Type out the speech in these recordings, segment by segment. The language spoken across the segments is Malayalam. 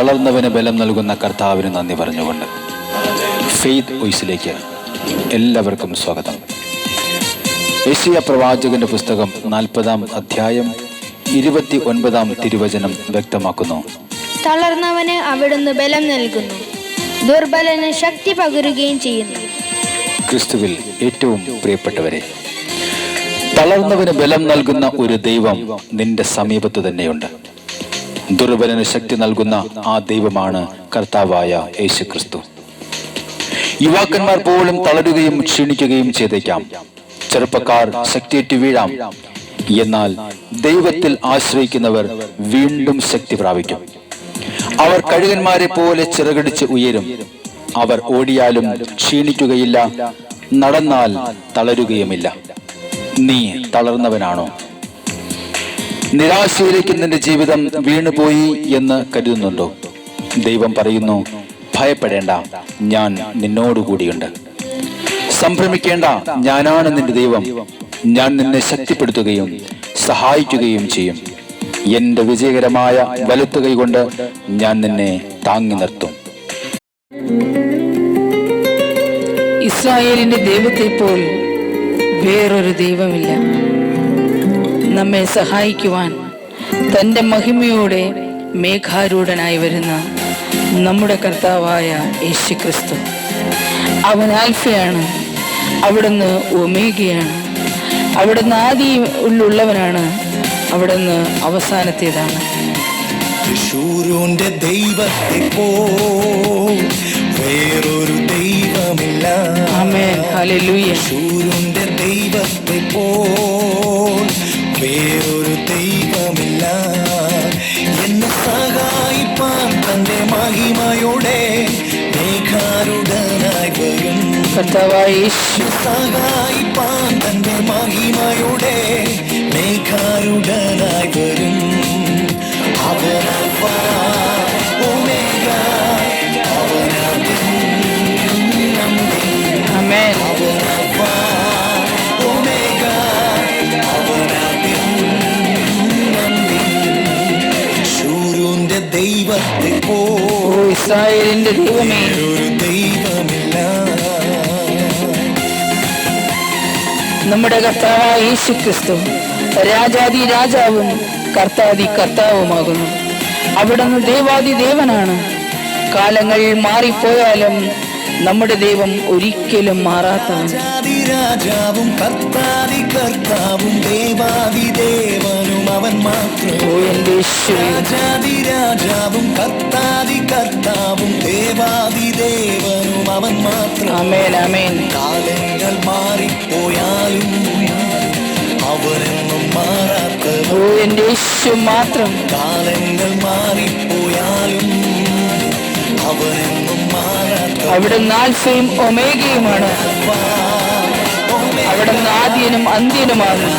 തളർന്നവന് ബലം നൽകുന്ന കർത്താവിന് നന്ദി പറഞ്ഞുകൊണ്ട് ഫെയ്ത്ത് വോയിസിലേക്ക് എല്ലാവർക്കും സ്വാഗതം. ഏഷ്യ പ്രവാചകന്റെ പുസ്തകം നാൽപ്പതാം അധ്യായം ഇരുപത്തി ഒൻപതാം തിരുവചനം വ്യക്തമാക്കുന്നു. തളർന്നവന് അവിടുന്ന് ബലം നൽകുന്നു. ദുർബലന് ശക്തി പകരുകയും ചെയ്യുന്നു. ക്രിസ്തുവിൽ ഏറ്റവും പ്രിയപ്പെട്ടവരെ തളർന്നവന് ബലം നൽകുന്ന ഒരു ദൈവം നിന്റെ സമീപത്ത് തന്നെയുണ്ട്. ദുർബലന് ശക്തി നൽകുന്ന ആ ദൈവമാണ് കർത്താവായ യേശു ക്രിസ്തു യുവാക്കന്മാർ പോലും തളരുകയും ക്ഷീണിക്കുകയും ചെയ്തേക്കാം. ചെറുപ്പക്കാർ ശക്തിയേറ്റ് വീഴാം. എന്നാൽ ദൈവത്തിൽ ആശ്രയിക്കുന്നവർ വീണ്ടും ശക്തി പ്രാപിക്കും. അവർ കഴുകന്മാരെ പോലെ ചിറകടിച്ച് ഉയരും. അവർ ഓടിയാലും ക്ഷീണിക്കുകയില്ല നടന്നാൽ തളരുകയുമില്ല. നീ തളർന്നവനാണോ? നിരാശയിലേക്ക് നിന്റെ ജീവിതം വീണുപോയി എന്ന് കരുതുന്നുണ്ടോ? ദൈവം പറയുന്നു ഭയപ്പെടേണ്ട ഞാൻ നിന്നോടുകൂടിയുണ്ട്. സംഭ്രമിക്കേണ്ട ഞാനാണ് നിന്റെ ദൈവം. ഞാൻ നിന്നെ ശക്തിപ്പെടുത്തുകയും സഹായിക്കുകയും ചെയ്യും. എന്റെ വിജയകരമായ വലുത്തുകൈ കൊണ്ട് ഞാൻ നിന്നെ താങ്ങി നിർത്തും. ഇസ്രായേലിന്റെ ദൈവത്തെ പോൽ വേറൊരു ദൈവമില്ല. നമ്മെ സഹായിക്കുവാൻ തന്റെ മഹിമയോടെ മേഘാരൂഢനായി വരുന്ന നമ്മുടെ കർത്താവായ യേശു ക്രിസ്തു അവൻ ആൽഫയാണ് അവിടുന്ന് ഒമേഗയാണ് അവിടുന്ന് ഉള്ളവനാണ് അവിടുന്ന് അവസാനത്തേതാണ്. തൃശൂരുന്റെ ദൈവത്തെ പോ വേറൊരു ദൈവമില്ല. തൃശൂരുന്റെ ദൈവത്തെ പോ തന്റെ മഹിമയുടെ മേഘാരുടനായി വരും. ഒമേഗ, ശൂരുന്റെ ദൈവത്തെ പോ ഇസ്രായേലിന്റെ ദൈവമേ. ഒരു ദൈവമില്ല. നമ്മുടെ കർത്താവായ യേശു ക്രിസ്തു രാജാതി രാജാവും കർത്താതി കർത്താവുമാകുന്നു. അവിടുന്ന് ദേവാതി ദേവനാണ്. കാലങ്ങൾ മാറിപ്പോയാലും നമ്മുടെ ദൈവം ഒരിക്കലും മാറാത്തവൻ. രാജാവും കർത്താതി കർത്താവും ദേവാതി ദേവനും അവൻ മാത്രം. രാജാതി രാജാവും കർത്താതി കർത്താവും ദേവാതി ദേവനും അവൻ മാത്രം. കാലങ്ങൾ മാറിപ്പോയാലും അവനെന്നും മാറാത്ത മാത്രം. കാലങ്ങൾ മാറിപ്പോയാലും അവനെന്നും മാറാത്ത അവിടുന്ന് ആൽഫയും ഒമേഗയുമാണ്. അവിടുന്ന് ആദ്യനും അന്ത്യനുമാണ്.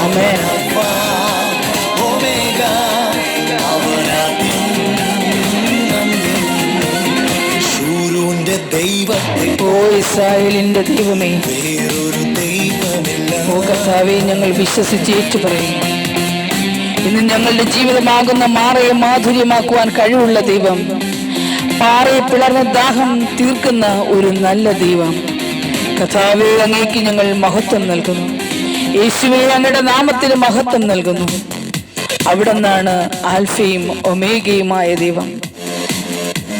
അമേൻ ശൂരുന്റെ ദൈവത്തെ ഓ ഇസ്രായേലിന്റെ ദൈവമേ. വേറൊരു ദൈവമില്ല. ഓ കർത്താവെ ഞങ്ങൾ വിശ്വസിച്ച് ഏറ്റുപറയും. ഇന്ന് ഞങ്ങളുടെ ജീവിതമാകുന്ന മാറയെ മാധുര്യമാക്കുവാൻ കഴിവുള്ള ദൈവം. പാറയെ പിളർന്ന ദാഹം തീർക്കുന്ന ഒരു നല്ല ദൈവം. കഥാവെ അങ്ങേക്ക് ഞങ്ങൾ മഹത്വം നൽകുന്നു. യേശുവെ അങ്ങയുടെ നാമത്തിന് മഹത്വം നൽകുന്നു. അവിടെ നിന്നാണ് ആൽഫയും ഒമേഗയുമായ ദൈവം.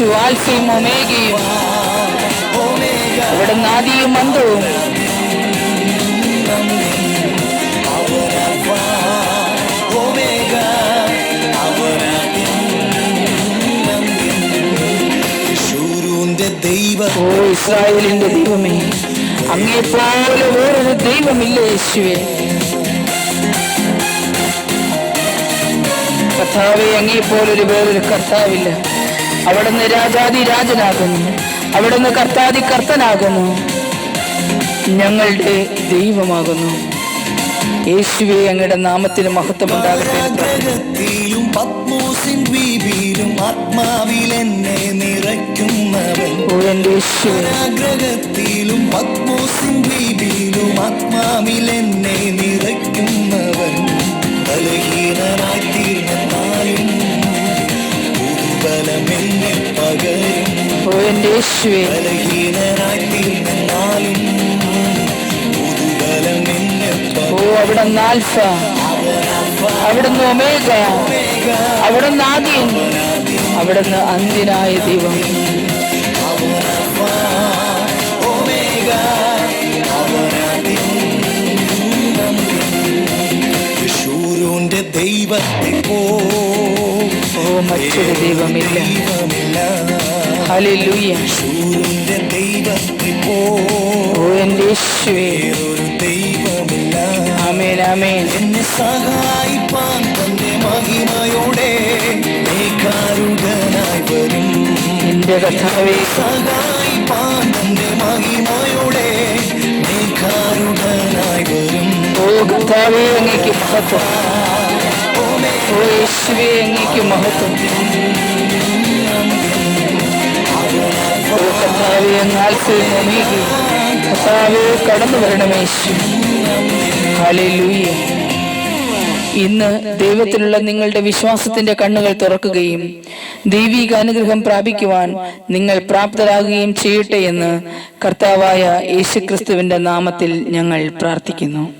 യേശു ആൽഫയും ഒമേഗയും. ഇവിടെ നാദിയും അന്തവും. അവനൽഫ, ഒമേഗ, അവനാദ്യം, അന്ത്യം. ശൂരുന്റെ ദൈവ. ഓ ഇസ്രായേലിന്റെ ദൈവമേ അങ്ങേപ്പോലെ വേറൊരു ദൈവമില്ല യേശുവേ? കർത്താവെ അങ്ങേപ്പോലൊരു വേറൊരു കർത്താവില്ല. അവിടുന്ന് രാജാതി രാജനാകുന്നു. അവിടുന്ന് കർത്താതി കർത്തനാകുന്നു. ഞങ്ങളുടെ ദൈവമാകുന്നു. യേശുവെ അങ്ങയുടെ നാമത്തിന് മഹത്വമുണ്ടാകട്ടെ എന്ന് പത്മോസിൻ ദ്വീപിലും ആത്മാവിൽ എന്നെ നിറയ്ക്കുന്നവൻ. ആഗ്രഹത്തിലും പത്മോസിൻ ബീബിയിലും ആത്മാവിൽ എന്നെ നിറയ്ക്കുന്നവൻ. ഓ എന്റെ യേശുവെ. ഓ അവിടെ ആൽഫ. അവിടുന്ന് ഒമേഗ. അവിടുന്ന് ആദ്യം. അവിടുന്ന് അന്തിനായ ദൈവം. ദൈവത്തെ പോ മറ്റൊരു ദൈവമില്ല. ദൈവമില്ല ഹല്ലേലൂയ. ദൈവത്തെ പോ യേശുവേ. വേറൊരു ദൈവമില്ല. ആമേൻ ആമേൻ. എന്നെ സഹായിപ്പാൻ തന്റെ മഹിമയോടെ മേഘാരുടനായി വരും. എന്റെ കർത്താവേ. സഹായിപ്പാൻ തന്റെ മഹിമയോടെ മേഘാരുടനായി വരും. ഓ കർത്താവേ അങ്ങേക്ക് മഹത്വം. ഓ യേശുവേ അങ്ങേക്ക് മഹത്വം. കടന്നു ഇന്ന് ദൈവത്തിലുള്ള നിങ്ങളുടെ വിശ്വാസത്തിന്റെ കണ്ണുകൾ തുറക്കുകയും ദൈവിക അനുഗ്രഹം പ്രാപിക്കുവാൻ നിങ്ങൾ പ്രാപ്തരാകുകയും ചെയ്യട്ടെ എന്ന് കർത്താവായ യേശുക്രിസ്തുവിന്റെ നാമത്തിൽ ഞങ്ങൾ പ്രാർത്ഥിക്കുന്നു.